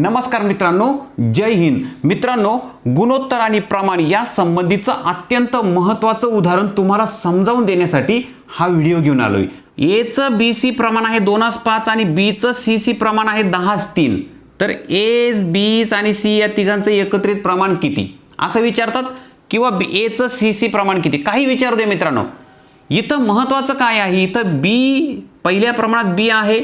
नमस्कार मित्रांनो जय हिंद. मित्रांनो गुणोत्तर आणि प्रमाण या संबंधीचं अत्यंत महत्त्वाचं उदाहरण तुम्हाला समजावून देण्यासाठी हा व्हिडिओ घेऊन आलोय. एचं बी सी प्रमाण आहे दोनच पाच आणि बीचं सी सी प्रमाण आहे दहाच तीन. तर एच बीस आणि सी या तिघांचं एकत्रित प्रमाण किती? असं विचारतात किंवा एचं सी सी प्रमाण किती? काही विचारू दे मित्रांनो. इथं महत्त्वाचं काय आहे? इथं बी पहिल्या प्रमाणात बी आहे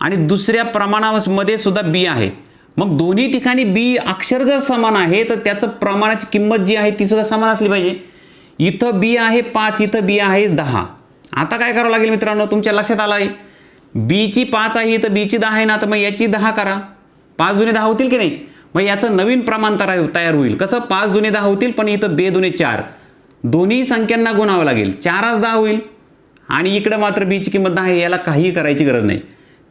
आणि दुसऱ्या प्रमाणामध्ये सुद्धा बी आहे. मग दोन्ही ठिकाणी बी अक्षर जर समान आहे तर त्याचं प्रमाणाची किंमत जी आहे ती सुद्धा समान असली पाहिजे. इथं बी आहे पाच इथं बी आहे दहा. आता काय करावं लागेल मित्रांनो? तुमच्या लक्षात आलं आहे बीची पाच आहे इथं बीची दहा आहे ना तर मग याची दहा करा. पाच दुने दहा होतील की नाही? मग याचं नवीन प्रमाण तयार तयार होईल. कसं? पाच दुने दहा होतील पण इथं बे दुने चार. दोन्ही संख्यांना गुणावं लागेल. चारच दहा होईल. आणि इकडं मात्र बीची किंमत दहा आहे याला काहीही करायची गरज नाही.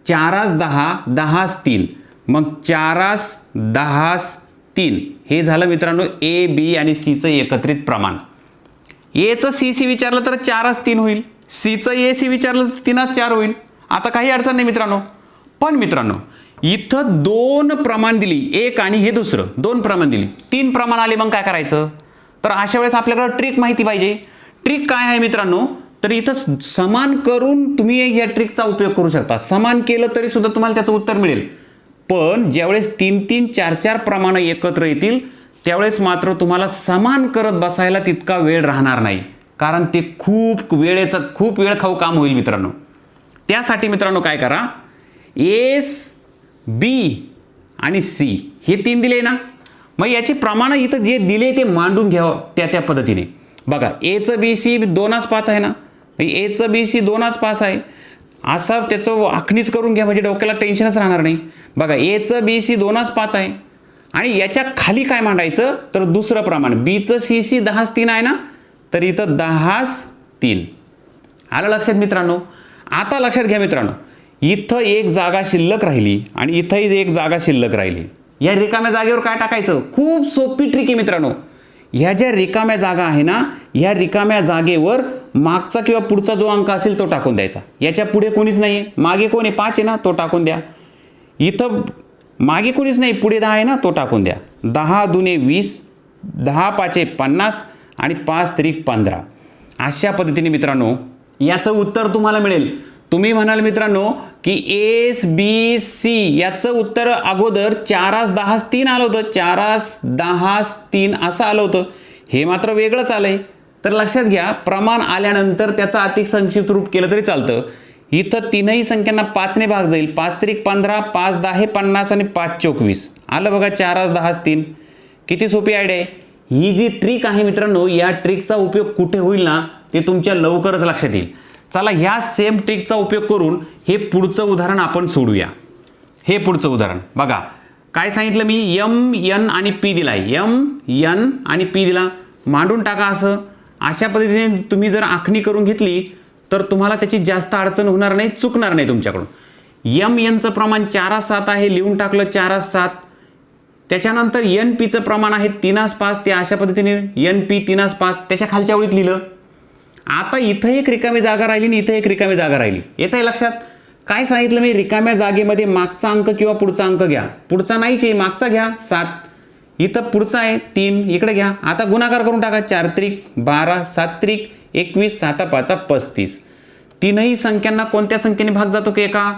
चारच दहा दहाच तीन. मग चारास दहास तीन. हे झालं मित्रांनो ए बी आणि सीचं एकत्रित प्रमाण. एचं सी सी विचारलं तर चारच तीन होईल. सीचं ए सी विचारलं तर तीनच चार होईल. आता काही अडचण नाही मित्रांनो. पण मित्रांनो इथं दोन प्रमाण दिली. एक आणि हे दुसरं. दोन प्रमाण दिली. तीन प्रमाण आले मग काय करायचं? तर अशा वेळेस आपल्याकडं ट्रिक माहिती पाहिजे. ट्रिक काय आहे मित्रांनो? तर इथं समान करून तुम्ही या ट्रिकचा उपयोग करू शकता. समान केलं तरी सुद्धा तुम्हाला त्याचं उत्तर मिळेल. पण ज्यावेळेस तीन तीन चार चार प्रमाणं एकत्र येतील त्यावेळेस मात्र तुम्हाला समान करत बसायला तितका वेळ राहणार नाही. कारण ते खूप वेळेचं खूप वेळ खाऊ काम होईल मित्रांनो. त्यासाठी मित्रांनो काय करा? एस बी आणि सी हे तीन दिले ना? मग याची प्रमाणं इथं जे दिले ते मांडून घ्यावं त्या त्या पद्धतीने. बघा एचं बी सी दोनच पाच आहे ना? एचं बी सी दोनच पाच आहे. असा त्याचं आखणीच करून घ्या म्हणजे डोक्याला टेन्शनच राहणार नाही. बघा एचं बी सी दोनच पाच आहे. आणि याच्या खाली काय मांडायचं? तर दुसरं प्रमाण. बीचं सी सी दहाच तीन आहे ना? तर इथं दहाच तीन. आलं लक्षात मित्रांनो? आता लक्षात घ्या मित्रांनो. इथं एक जागा शिल्लक राहिली आणि इथंही एक जागा शिल्लक राहिली. या रिकाम्या जागेवर काय टाकायचं? खूप सोपी ट्रिक आहे मित्रांनो. ह्या ज्या रिकाम्या जागा आहे ना ह्या रिकाम्या जागेवर मागचा किंवा पुढचा जो अंक असेल तो टाकून द्यायचा. याच्यापुढे कोणीच नाही आहे मागे कोण आहे पाच आहे ना तो टाकून द्या. इथं मागे कोणीच नाही पुढे दहा आहे ना तो टाकून द्या. दहा दुने वीस दहा पाचे पन्नास आणि पाच त्रिक पंधरा. अशा पद्धतीने मित्रांनो याचं उत्तर तुम्हाला मिळेल. तुम्ही म्हणाल मित्रांनो की एस बी सी याचं उत्तर अगोदर चारास दहास तीन आलं होतं. चारास दहास तीन असं आलं होतं. हे मात्र वेगळंच आलं आहे तर लक्षात घ्या प्रमाण आल्यानंतर त्याचं अधिक संक्षिप्त रूप केलं तरी चालतं. इथं तीनही संख्यांना पाचने भाग जाईल. पाच त्रिक पंधरा पाच दहा हे पन्नास आणि पाच चोवीस. आलं बघा चारास दहास तीन. किती सोपी आयडिया आहे. ही जी ट्रिक आहे मित्रांनो या ट्रिकचा उपयोग कुठे होईल ना ते तुमच्या लवकरच लक्षात येईल. चला ह्या सेम ट्रिकचा उपयोग करून हे पुढचं उदाहरण आपण सोडूया. हे पुढचं उदाहरण. बघा काय सांगितलं मी? यम यन आणि पी दिला यम यन आणि पी दिला. मांडून टाका असं. अशा पद्धतीने तुम्ही जर आखणी करून घेतली तर तुम्हाला त्याची जास्त अडचण होणार नाही चुकणार नाही तुमच्याकडून. यम यनचं प्रमाण चारास सात आहे लिहून टाकलं चारास सात. त्याच्यानंतर एन पीचं प्रमाण आहे तीनास पाच. ते अशा पद्धतीने एन पी तीनास पाच. त्याच्या खालच्या ओळीत लिहिलं. आता इथं एक रिकामी जागा राहिली आणि इथं एक रिकामी जागा राहिली. येत आहे लक्षात? काय सांगितलं मी? रिकाम्या जागेमध्ये मागचा अंक किंवा पुढचा अंक घ्या. पुढचा नाहीच आहे मागचा घ्या. सात. इथं पुढचा आहे तीन. इकडे घ्या. आता गुणाकार करून टाका. चार त्रिक बारा सात त्रिक एकवीस साता पाचा पस्तीस. तीनही संख्यांना कोणत्या संख्येने भाग जातो की एका?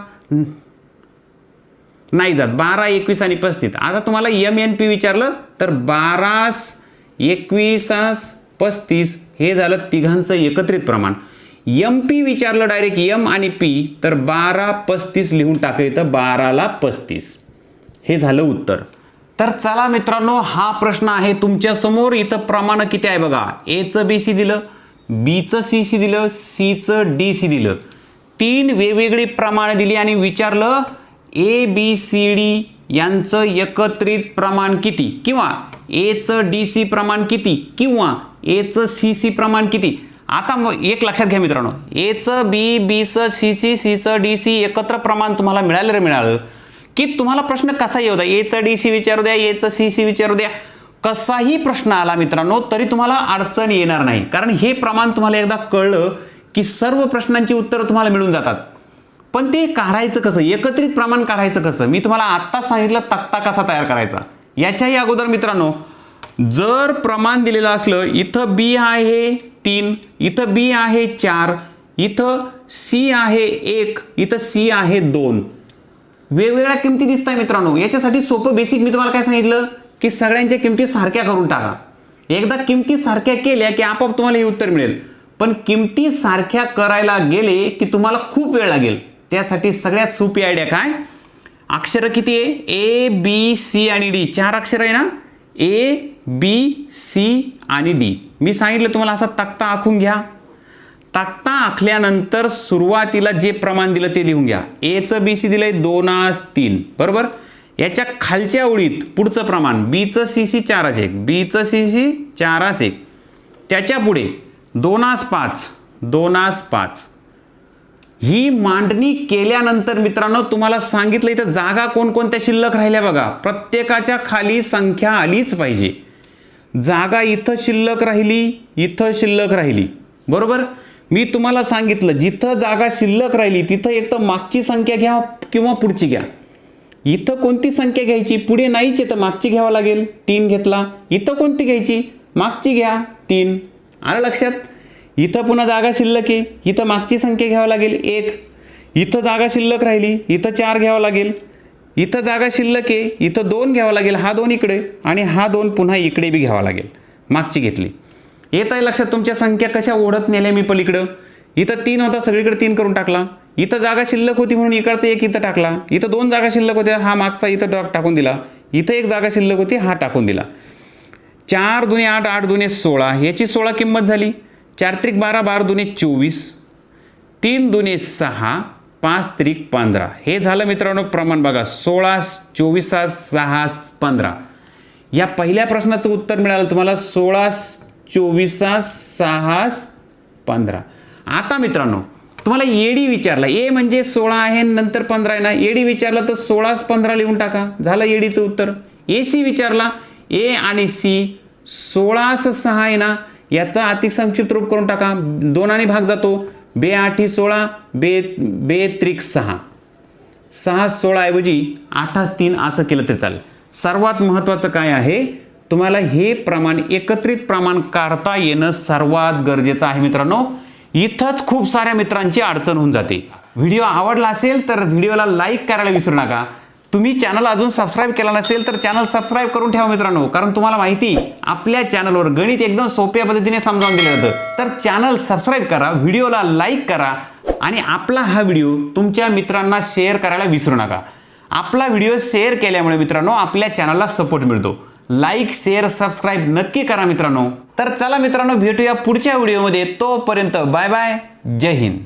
नाही जात. बारा एकवीस आणि पस्तीस. आता तुम्हाला एम एन पी विचारलं तर बारास एकवीसास पस्तीस हे झालं तिघांचं एकत्रित प्रमाण. एम पी विचारलं डायरेक्ट यम आणि पी तर बारा पस्तीस लिहून टाकायचं बाराला पस्तीस. हे झालं उत्तर. तर चला मित्रांनो हा प्रश्न आहे तुमच्यासमोर इथं प्रमाण किती आहे बघा? एचं बी सी दिलं बीचं सी सी दिलं सीचं डी सी दिलं. तीन वेगवेगळी प्रमाणं दिली आणि विचारलं ए बी सी डी यांचं एकत्रित प्रमाण किती? किंवा एचं डी सी प्रमाण किती? किंवा एचं सी सी प्रमाण किती? आता मग एक लक्षात घ्या मित्रांनो. एचं बी बीचं सी सी सीचं डी सी एकत्र प्रमाण तुम्हाला मिळालं रे मिळालं. की तुम्हाला प्रश्न कसा येऊ द्या. एचं डी सी विचारू द्या एचं सी सी विचारू द्या. कसाही प्रश्न आला मित्रांनो तरी तुम्हाला अडचण येणार नाही. कारण हे प्रमाण तुम्हाला एकदा कळलं की सर्व प्रश्नांची उत्तरं तुम्हाला मिळून जातात. पण ते काढायचं कसं? एकत्रित प्रमाण काढायचं कसं? मी तुम्हाला आत्ताच सांगितलं तक्ता कसा तयार करायचा? याच्याही अगोदर मित्रांनो जर प्रमाण दिलेलं असलं इथं बी आहे तीन इथं बी आहे चार इथं सी आहे एक इथं सी आहे दोन. वेगवेगळ्या किमती दिसत आहे मित्रांनो. याच्यासाठी सोपं बेसिक मी तुम्हाला काय सांगितलं? की सगळ्यांच्या किमती सारख्या करून टाका. एकदा किमती सारख्या केल्या की आपोआप तुम्हाला हे उत्तर मिळेल. पण किमती सारख्या करायला गेले की तुम्हाला खूप वेळ लागेल. त्यासाठी सगळ्यात सोपी आयडिया काय? अक्षरं किती आहे? ए बी सी आणि डी चार अक्षर आहे ना? ए बी सी आणि डी मी सांगितलं तुम्हाला असा तक्ता आखून घ्या. तक्ता आखल्यानंतर सुरुवातीला जे प्रमाण दिलं ते लिहून घ्या. एचं बी सी दिलं आहे दोन आस तीन. बरोबर? याच्या खालच्या ओळीत पुढचं प्रमाण. बीचं सी सी चारास एक. बीचं सी सी चारास एक. त्याच्या पुढे दोनास पाच. दोनास पाच. ही मांडणी केल्यानंतर मित्रांनो तुम्हाला सांगितलं इथं जागा कोणकोणत्या शिल्लक राहिल्या बघा. प्रत्येकाच्या खाली संख्या आलीच पाहिजे. जागा इथं शिल्लक राहिली इथं शिल्लक राहिली. बरोबर? मी तुम्हाला सांगितलं जिथं जागा शिल्लक राहिली तिथं एक तर मागची संख्या घ्या किंवा पुढची घ्या. इथं कोणती संख्या घ्यायची? पुढे नाहीच आहे तर मागची घ्यावं लागेल तीन घेतला. इथं कोणती घ्यायची? मागची घ्या तीन. आलं लक्षात? इथं पुन्हा जागा शिल्लक आहे. इथं मागची संख्या घ्यावी लागेल एक. इथं जागा शिल्लक राहिली इथं चार घ्यावं लागेल. इथं जागा शिल्लक आहे इथं दोन घ्यावं लागेल हा दोन इकडे आणि हा दोन पुन्हा इकडे बी घ्यावा लागेल. मागची घेतली. येत आहे लक्षात तुमच्या संख्या कशा ओढत नेल्या मी पलीकडं? इथं तीन होता सगळीकडे तीन करून टाकला. इथं जागा शिल्लक होती म्हणून इकडचं एक इथं टाकला. इथं दोन जागा शिल्लक होत्या हा मागचा इथं डॉग टाकून दिला. इथं एक जागा शिल्लक होती हा टाकून दिला. चार दुने आठ आठ दुने सोळा. याची सोळा किंमत झाली. चार त्रिक बारा बारा दुने चोवीस तीन दुने सहा पाच त्रिक पंधरा. हे झालं मित्रांनो प्रमाण बघा. सोळा चोवीसा सहा पंधरा. या पहिल्या प्रश्नाचं उत्तर मिळालं तुम्हाला. सोळा चोवीसा सहा पंधरा. आता मित्रांनो तुम्हाला एडी विचारला. ए म्हणजे सोळा आहे नंतर पंधरा आहे ना? एडी विचारलं तर सोळाच पंधरा लिहून टाका. झालं एडीचं उत्तर. ए सी विचारला. ए आणि सी सोळास सहा आहे ना? याचा अधिक संक्षिप्त रूप करून टाका. दोनाने भाग जातो. बे आठी सोळा बे बे त्रिक सहा. सहा सोळाऐवजी आठास तीन असं केलं तरी चालेल. सर्वात महत्त्वाचं काय आहे? तुम्हाला हे प्रमाण एकत्रित प्रमाण काढता येणं सर्वात गरजेचं आहे मित्रांनो. इथंच खूप साऱ्या मित्रांची अडचण होऊन जाते. व्हिडिओ आवडला असेल तर व्हिडिओला लाईक करायला विसरू नका. तुम्ही चॅनल अजून सबस्क्राईब केला नसेल तर चॅनल सबस्क्राईब करून ठेवा मित्रांनो. कारण तुम्हाला माहिती आपल्या चॅनलवर गणित एकदम सोप्या पद्धतीने समजावून दिलं जातं. तर चॅनल सबस्क्राईब करा व्हिडिओला लाईक करा आणि आपला हा व्हिडिओ तुमच्या मित्रांना शेअर करायला विसरू नका. आपला व्हिडिओ शेअर केल्यामुळे मित्रांनो आपल्या चॅनलला सपोर्ट मिळतो. लाईक शेअर सबस्क्राईब नक्की करा मित्रांनो. तर चला मित्रांनो भेटूया पुढच्या व्हिडिओमध्ये. तोपर्यंत बाय बाय जय हिंद.